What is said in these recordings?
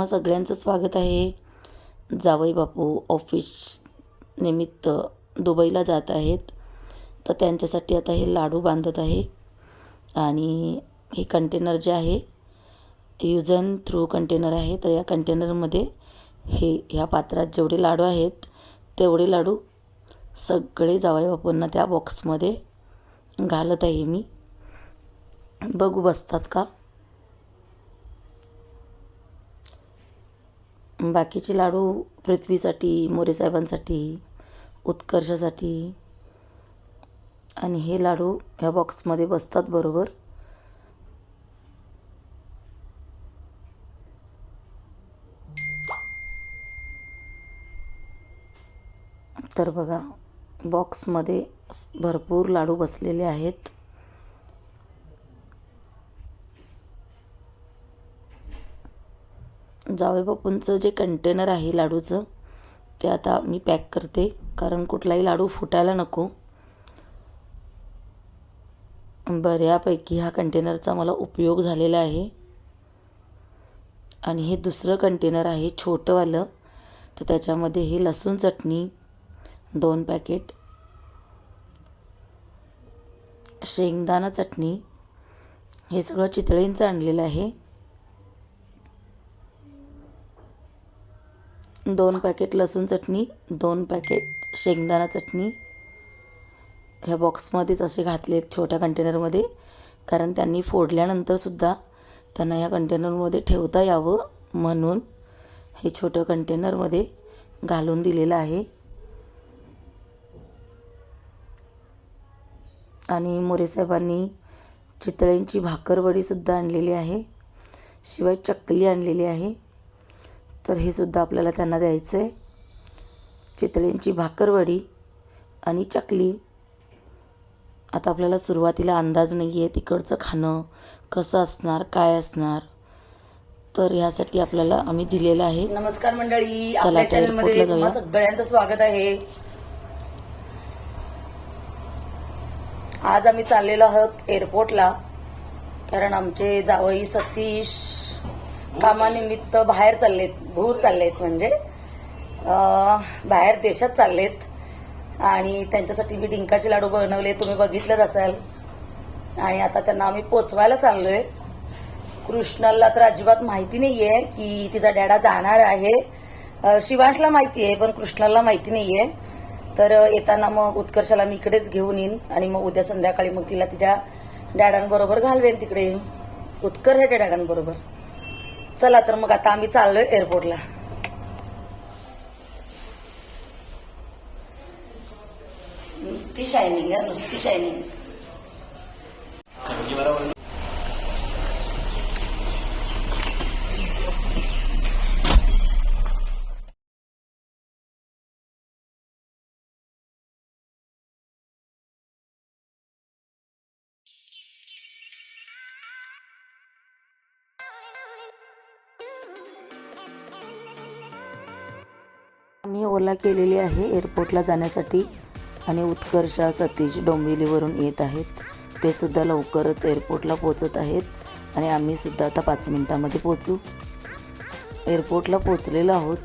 तुम्हा सगळ्यांचं स्वागत आहे. जावई बापू ऑफिस निमित्त दुबईला जात आहेत. तर त्यांच्यासाठी आता हे लाडू बांधत आहे. आणि हे कंटेनर जे आहे यूज अँड थ्रू कंटेनर आहे. तर या कंटेनरमध्ये हे ह्या पात्रात जेवढे लाडू आहेत तेवढे लाडू सगळे जावई बापूंना त्या बॉक्समध्ये घालत आहे मी. बघू बसतात का? बाकीचे लाडू पृथ्वीसाठी मोरेसाहेबांसाठी उत्कर्षासाठी. आणि हे लाडू ह्या बॉक्समध्ये बसतात बरोबर. तर बघा बॉक्समध्ये भरपूर लाडू बसलेले आहेत. जावई बापूंचं जे कंटेनर आहे लाडूचं ते आता मी पॅक करते. कारण कुठलाही लाडू फुटायला नको. बऱ्यापैकी ह्या कंटेनरचा मला उपयोग झालेला आहे. आणि हे दुसरं कंटेनर आहे छोटंवालं. तर त्याच्यामध्ये हे लसूण चटणी दोन पॅकेट शेंगदाणा चटणी. हे सगळं चितळींचं आणलेलं आहे. दोन पॅकेट लसूण चटणी दोन पॅकेट शेंगदाणा चटणी. ह्या बॉक्समध्येच असे घातले आहेत छोट्या कंटेनरमध्ये कारण त्यांनी फोडल्यानंतरसुद्धा त्यांना ह्या कंटेनरमध्ये ठेवता यावं म्हणून हे छोटं कंटेनरमध्ये घालून दिलेलं आहे. आणि मोरेसाहेबांनी चितळेंची भाकरवडीसुद्धा आणलेली आहे. शिवाय चकली आणलेली आहे. तर हे सुद्धा आपल्याला त्यांना द्यायचं आहे चितळेंची भाकरवडी आणि चकली. आता आपल्याला सुरुवातीला अंदाज नाही आहे तिकडचं खाणं कसं असणार काय असणार. तर ह्यासाठी आपल्याला आम्ही दिलेलं आहे. नमस्कार मंडळी चला चॅनलमध्ये. सगळ्यांचं स्वागत आहे. आज आम्ही चाललेलो आहोत एअरपोर्टला कारण आमचे जावई सतीश कामानिमित्त बाहेर चाललेत भूर चाललेत म्हणजे बाहेर देशात चाललेत. आणि त्यांच्यासाठी मी डिंकाचे लाडू बनवले तुम्ही बघितलंच असाल. आणि आता त्यांना आम्ही पोचवायला चाललोय. कृष्णाला तर अजिबात माहिती नाहीये की तिचा डॅडा जाणार आहे. शिवांशला माहिती आहे पण कृष्णाला माहिती नाहीये. तर येताना मग उत्कर्षाला मी इकडेच घेऊन येईन. आणि मग उद्या संध्याकाळी मग तिला तिच्या डॅडांबरोबर घालवेन तिकडे उत्कर्षाच्या डॅडांबरोबर. चला तर मग आता आम्ही चाललोय एअरपोर्टला. नुसती शायनिंग नुसती शायनिंग मी ओला केलेली आहे एअरपोर्टला जाण्यासाठी आणि उत्कर्षा सतीश डोंबिवलीवरून येत आहेत. ते सुद्धा लवकरच एअरपोर्टला पोचत आहेत आणि आम्हीसुद्धा आता पाच मिनटामध्ये पोचू एअरपोर्टला पोचलेलो आहोत.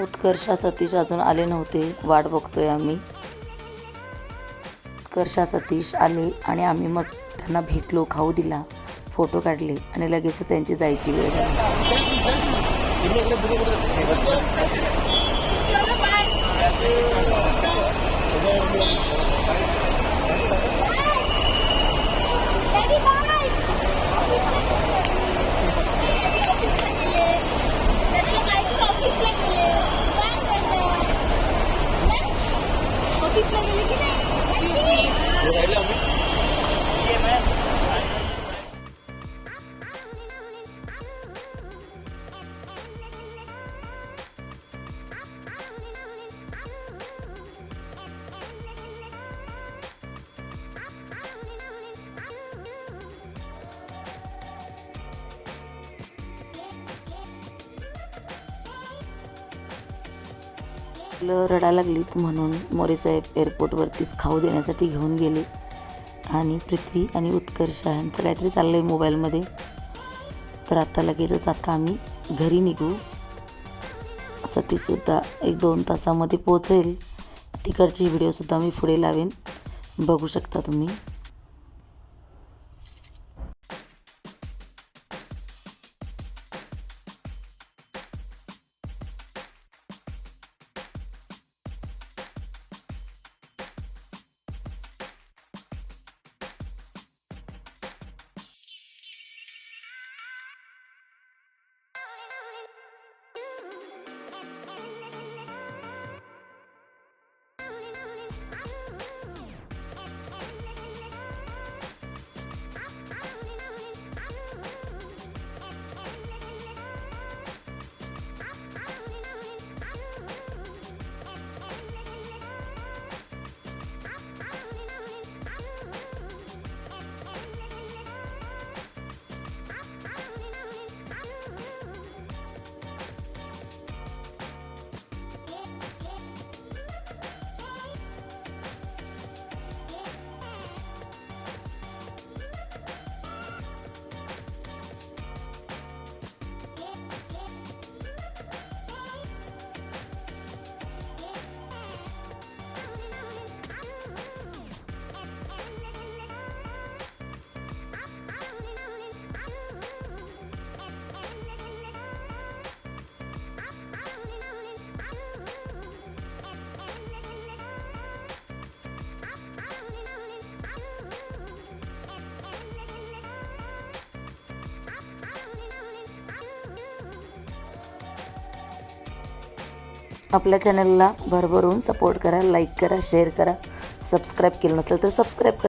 उत्कर्षा सतीश अजून आले नव्हते. वाट बघतोय आम्ही. उत्कर्षा सतीश आले आणि आम्ही मग त्यांना भेटलो खाऊ दिला फोटो काढले आणि लगेच त्यांची जायची वेळ झाली. ऑफिसला मुलं रडायला लागलीत म्हणून मोरेसाहेब एअरपोर्टवरतीच खाऊ देण्यासाठी घेऊन गेले. आणि पृथ्वी आणि उत्कर्ष यांचं काहीतरी चाललं आहे मोबाईलमध्ये. तर आता लगेचच आता आम्ही घरी निघू. सतीसुद्धा एक दोन तासामध्ये पोचेल तिकडची व्हिडिओसुद्धा मी पुढे लावेन. बघू शकता तुम्ही. आपल्या चॅनलला भरभरून सपोर्ट करा लाईक करा शेअर करा सबस्क्राईब केलं नसेल तर सबस्क्राईब करा.